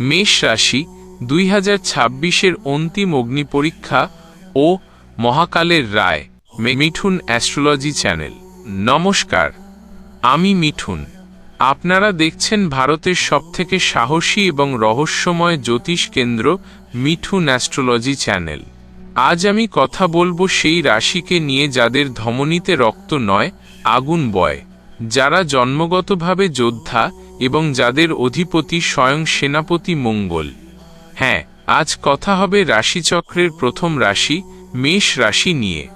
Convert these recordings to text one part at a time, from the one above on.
মেষ রাশি দুই হাজার ছাব্বিশের অন্তিম অগ্নি পরীক্ষা ও মহাকালের রায়। Mithun astrology channel. নমস্কার, আমি মিঠুন। আপনারা দেখছেন ভারতের সবথেকে সাহসী এবং রহস্যময় জ্যোতিষ কেন্দ্র মিঠুন অ্যাস্ট্রোলজি চ্যানেল। আজ আমি কথা বলব সেই রাশিকে নিয়ে যাদের ধমনীতে রক্ত নয়, আগুন বয়। যারা জন্মগতভাবে যোদ্ধা এবং যাদের অধিপতি স্বয়ং সেনাপতি মঙ্গল। হ্যাঁ আজ কথা হবে রাশিচক্রের প্রথম রাশি, মেষ রাশি নিয়ে।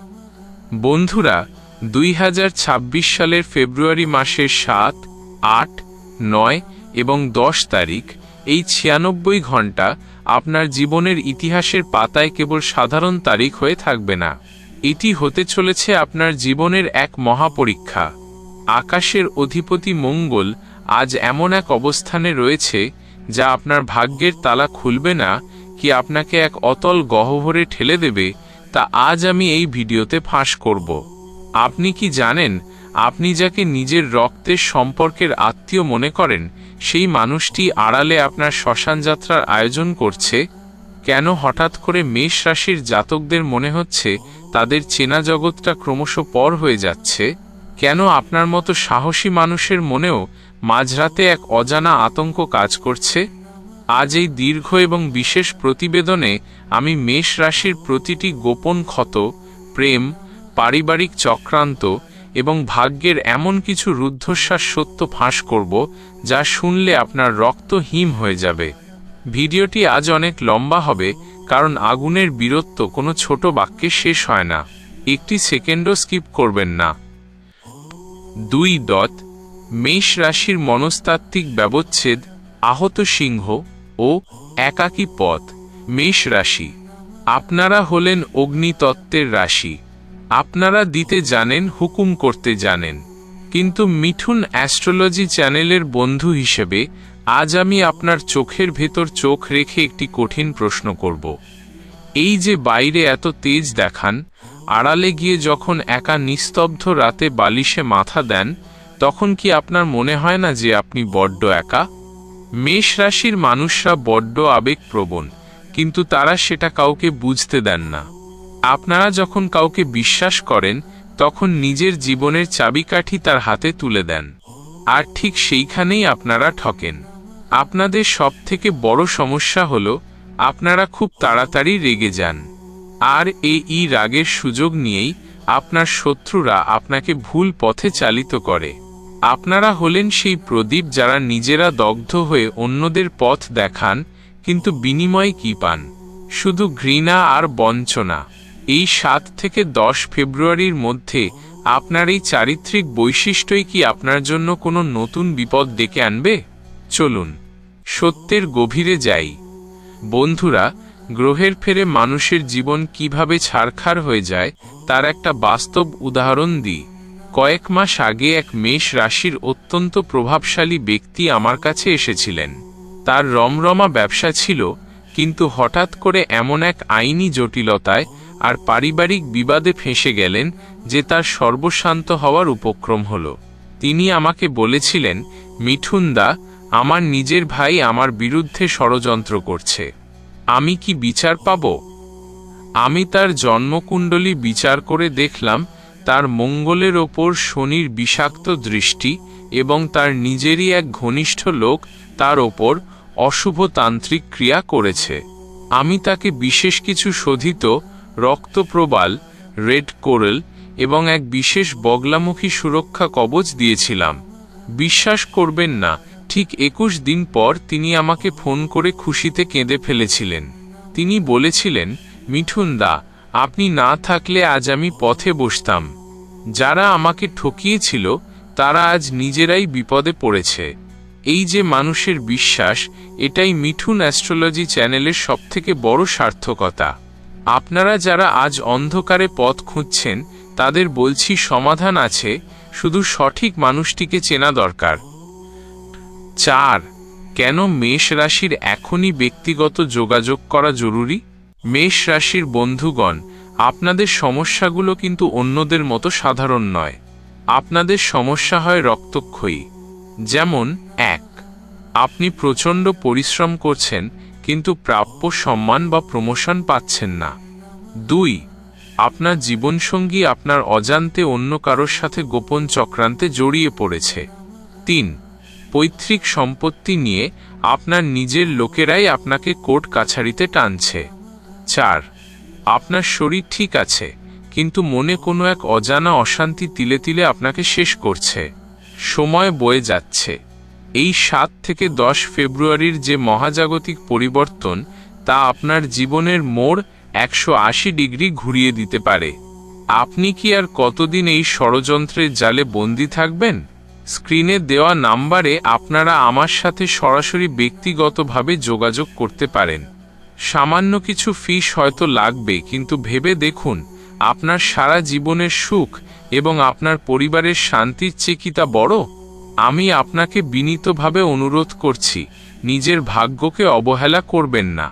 বন্ধুরা, দুই হাজার ছাব্বিশ সালের ফেব্রুয়ারি মাসের সাত, আট, নয় এবং দশ তারিখ, এই ছিয়ানব্বই ঘণ্টা আপনার জীবনের ইতিহাসের পাতায় কেবল সাধারণ তারিখ হয়ে থাকবে না। এটি হতে চলেছে আপনার জীবনের এক মহাপরীক্ষা। আকাশের অধিপতি মঙ্গল আজ এমন এক অবস্থানে রয়েছে, যা আপনার ভাগ্যের তালা খুলবে না, কি আপনাকে এক অতল গহ্বরে ঠেলে দেবে, তা আজ আমি এই ভিডিওতে ফাঁস করব। আপনি কি জানেন, আপনি যাকে নিজের রক্তের সম্পর্কের আত্মীয় মনে করেন, সেই মানুষটি আড়ালে আপনার শ্মশান যাত্রার আয়োজন করছে? কেন হঠাৎ করে মেষ রাশির জাতকদের মনে হচ্ছে, তাদের চেনা জগৎটা ক্রমশ পর হয়ে যাচ্ছে? কেন আপনার মতো সাহসী মানুষের মনেও মাঝরাতে এক অজানা আতঙ্ক কাজ করছে? আজ এই দীর্ঘ এবং বিশেষ প্রতিবেদনে আমি মেষ রাশির প্রতিটি গোপন ক্ষত, প্রেম, পারিবারিক চক্রান্ত এবং ভাগ্যের এমন কিছু রুদ্ধশ্বাস সত্য ফাঁস করব যা শুনলে আপনার রক্ত হিম হয়ে যাবে। ভিডিওটি আজ অনেক লম্বা হবে কারণ আগুনের বীরত্ব কোনো ছোট বাক্যে শেষ হয় না। একটি সেকেন্ডও স্কিপ করবেন না। দুই দত, মেষ রাশির মনস্তাত্ত্বিক ব্যবচ্ছেদ, আহত সিংহ ও একাকী পথ, মেষ রাশি। আপনারা হলেন অগ্নিতত্ত্বের রাশি। আপনারা দিতে জানেন, হুকুম করতে জানেন। কিন্তু মিঠুন অ্যাস্ট্রোলজি চ্যানেলের বন্ধু হিসেবে আজ আমি আপনার চোখের ভেতর চোখ রেখে একটি কঠিন প্রশ্ন করব। এই যে বাইরে এত তেজ দেখান আড়ালে গিয়ে যখন একা নিস্তব্ধ রাতে বালিশে মাথা দেন, তখন কি আপনার মনে হয় না যে আপনি বড্ড একা? মেষ রাশির মানুষরা বড্ড আবেগপ্রবণ, কিন্তু তারা সেটা কাউকে বুঝতে দেন না। আপনারা যখন কাউকে বিশ্বাস করেন, তখন নিজের জীবনের চাবিকাঠি তার হাতে তুলে দেন। আর ঠিক সেইখানেই আপনারা ঠকেন। আপনাদের সবথেকে বড় সমস্যা হল, আপনারা খুব তাড়াতাড়ি রেগে যান। আর এই রাগের সুযোগ নিয়েই আপনার শত্রুরা আপনাকে ভুল পথে চালিত করে। আপনারা হলেন সেই প্রদীপ যারা নিজেরা দগ্ধ হয়ে অন্যদের পথ দেখান, কিন্তু বিনিময়ে কি পান? শুধু ঘৃণা আর বঞ্চনা। এই সাত থেকে দশ ফেব্রুয়ারির মধ্যে আপনার এই চারিত্রিক বৈশিষ্ট্যই কি আপনার জন্য কোনো নতুন বিপদ ডেকে আনবে? চলুন, সত্যের গভীরে যাই। বন্ধুরা গ্রহের ফেরে মানুষের জীবন কীভাবে ছারখার হয়ে যায়, তার একটা বাস্তব উদাহরণ দিই। কয়েক মাস আগে এক মেষ রাশির অত্যন্ত প্রভাবশালী ব্যক্তি আমার কাছে এসেছিলেন। তার রমরমা ব্যবসা ছিল, কিন্তু হঠাৎ করে এমন এক আইনি জটিলতায় আর পারিবারিক বিবাদে ফেঁসে গেলেন যে তার সর্বশান্ত হওয়ার উপক্রম হল। তিনি আমাকে বলেছিলেন মিঠুনদা আমার নিজের ভাই আমার বিরুদ্ধে ষড়যন্ত্র করছে। আমি কি বিচার পাব? আমি তার জন্মকুণ্ডলী বিচার করে দেখলাম, তার মঙ্গলের ওপর শনির বিষাক্ত দৃষ্টি এবং তার নিজেরই এক ঘনিষ্ঠ লোক তার ওপর অশুভতান্ত্রিক ক্রিয়া করেছে। আমি তাকে বিশেষ কিছু শোধিত রক্তপ্রবাল, রেড কোরেল এবং এক বিশেষ বগলামুখী সুরক্ষা কবচ দিয়েছিলাম। বিশ্বাস করবেন না ঠিক একুশ দিন পর তিনি আমাকে ফোন করে খুশিতে কেঁদে ফেলেছিলেন। তিনি বলেছিলেন, মিঠুন দা, আপনি না থাকলে আজ আমি পথে বসতাম। যারা আমাকে ঠকিয়েছিল, তারা আজ নিজেরাই বিপদে পড়েছে। এই যে মানুষের বিশ্বাস, এটাই মিঠুন অ্যাস্ট্রোলজি চ্যানেলের সবথেকে বড় সার্থকতা। আপনারা যারা আজ অন্ধকারে পথ খুঁজছেন, তাদের বলছি সমাধান আছে, শুধু সঠিক মানুষটিকে চেনা দরকার। চার, কেন মেষ রাশির এখনই ব্যক্তিগত যোগাযোগ করা জরুরি? মেষ রাশির বন্ধুগণ, আপনাদের সমস্যাগুলো কিন্তু অন্যদের মতো সাধারণ নয়। আপনাদের সমস্যা হয় রক্তক্ষয়ী। যেমন, এক, আপনি প্রচণ্ড পরিশ্রম করছেন, কিন্তু প্রাপ্য সম্মান বা প্রমোশন পাচ্ছেন না। দুই, আপনার জীবনসঙ্গী আপনার অজান্তে অন্য কারোর সাথে গোপন চক্রান্তে জড়িয়ে পড়েছে। তিন পৈতৃক সম্পত্তি নিয়ে আপনার নিজের লোকেরাই আপনাকে কোর্ট কাছারিতে টানছে। চার, আপনার শরীর ঠিক আছে, কিন্তু মনে কোনো এক অজানা অশান্তি তিলে তিলে আপনাকে শেষ করছে। সময় বয়ে যাচ্ছে। এই সাত থেকে দশ ফেব্রুয়ারির যে মহাজাগতিক পরিবর্তন, তা আপনার জীবনের মোড় একশো আশি ডিগ্রি ঘুরিয়ে দিতে পারে। আপনি কি আর কতদিন এই ষড়যন্ত্রের জালে বন্দি থাকবেন? স্ক্রিনে দেওয়া নাম্বারে আপনারা আমার সাথে সরাসরি ব্যক্তিগতভাবে যোগাযোগ করতে পারেন। সামান্য কিছু ফিস হয়তো লাগবে, কিন্তু ভেবে দেখুন, আপনার সারা জীবনের সুখ এবং আপনার পরিবারের শান্তির চেয়ে কি তা বড়? আমি আপনাকে বিনীতভাবে অনুরোধ করছি, নিজের ভাগ্যকে অবহেলা করবেন না।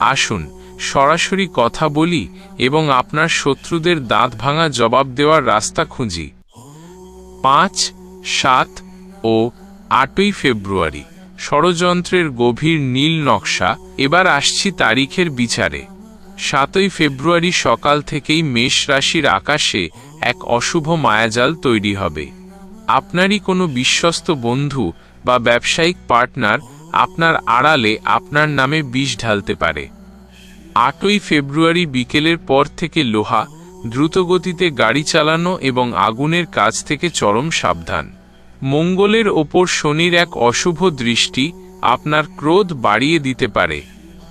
আসুন, সরাসরি কথা বলি এবং আপনার শত্রুদের দাঁত ভাঙা জবাব দেওয়ার রাস্তা খুঁজি। পাঁচ সাত ও আটই ফেব্রুয়ারি। ষড়যন্ত্রের গভীর নীল নকশা, এবার আসছি তারিখের বিচারে। সাতই ফেব্রুয়ারি সকাল থেকেই মেষ রাশির আকাশে এক অশুভ মায়াজাল তৈরি হবে। আপনারই কোনো বিশ্বস্ত বন্ধু বা ব্যবসায়িক পার্টনার আপনার আড়ালে আপনার নামে বিষ ঢালতে পারে। আটই ফেব্রুয়ারি বিকেলের পর থেকে লোহা দ্রুতগতিতে গাড়ি চালানো এবং আগুনের কাজ থেকে চরম সাবধান। মঙ্গলের ওপর শনির এক অশুভ দৃষ্টি আপনার ক্রোধ বাড়িয়ে দিতে পারে।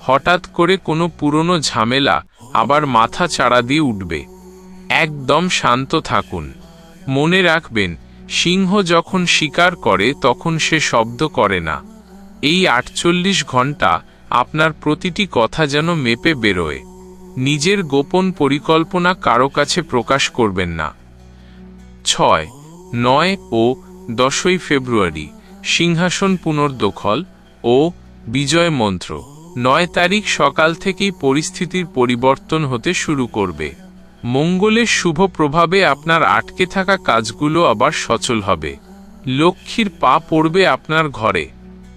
হঠাৎ করে কোনো পুরনো ঝামেলা আবার মাথা চাড়া দিয়ে উঠবে। একদম শান্ত থাকুন। মনে রাখবেন, সিংহ যখন শিকার করে তখন সে শব্দ করে না। এই আটচল্লিশ ঘণ্টা আপনার প্রতিটি কথা যেন মেপে বেরোয়। নিজের গোপন পরিকল্পনা কারও কাছে প্রকাশ করবেন না। ছয়, নয় ও দশই ফেব্রুয়ারি, সিংহাসন পুনর্দখল ও বিজয় মন্ত্র। নয় তারিখ সকাল থেকেই পরিস্থিতির পরিবর্তন হতে শুরু করবে। মঙ্গলের শুভ প্রভাবে আপনার আটকে থাকা কাজগুলো আবার সচল হবে। লক্ষ্মীর পা পড়বে আপনার ঘরে।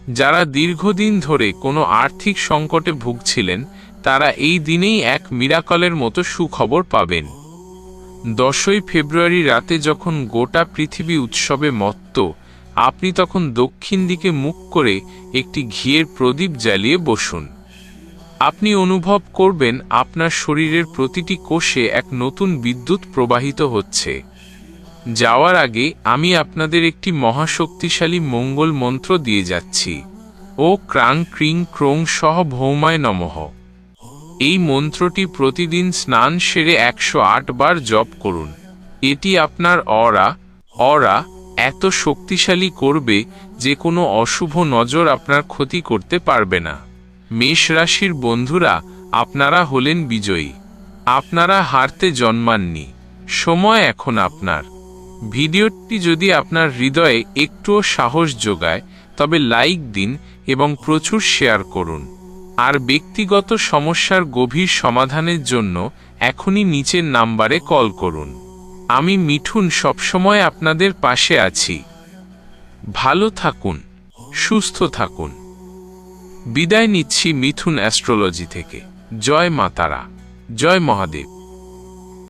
যারা দীর্ঘদিন ধরে কোনো আর্থিক সংকটে ভুগছিলেন তারা এই দিনেই এক মিরাকলের মতো সুখবর পাবেন। দশই ফেব্রুয়ারি রাতে যখন গোটা পৃথিবী উৎসবে মত্ত, আপনি তখন দক্ষিণ দিকে মুখ করে একটি ঘিয়ের প্রদীপ জ্বালিয়ে বসুন। আপনি অনুভব করবেন আপনার শরীরের প্রতিটি কোষে এক নতুন বিদ্যুৎ প্রবাহিত হচ্ছে। যাওয়ার আগে আমি আপনাদের একটি মহাশক্তিশালী মঙ্গল মন্ত্র দিয়ে যাচ্ছি। ও ক্রাং ক্রিং ক্রোং সহ ভৌমায় নমঃ। এই মন্ত্রটি প্রতিদিন স্নান সেরে একশো আট বার জপ করুন। এটি আপনার অরা অরা, এত শক্তিশালী করবে যে কোনো অশুভ নজর আপনার ক্ষতি করতে পারবে না। মেষ রাশির বন্ধুরা, আপনারা হলেন বিজয়ী। আপনারা হারতে জন্মাননি। সময় এখন আপনার। ভিডিওটি যদি আপনার হৃদয়ে একটুও সাহস যোগায়, তবে লাইক দিন এবং প্রচুর শেয়ার করুন। আর ব্যক্তিগত সমস্যার গভীর সমাধানের জন্য এখনই নিচের নাম্বারে কল করুন। আমি মিঠুন সবসময় আপনাদের পাশে আছি। ভালো থাকুন, সুস্থ থাকুন। বিদায় নিচ্ছি মিথুন অ্যাস্ট্রোলজি থেকে। জয় মাতারা জয় মহাদেব।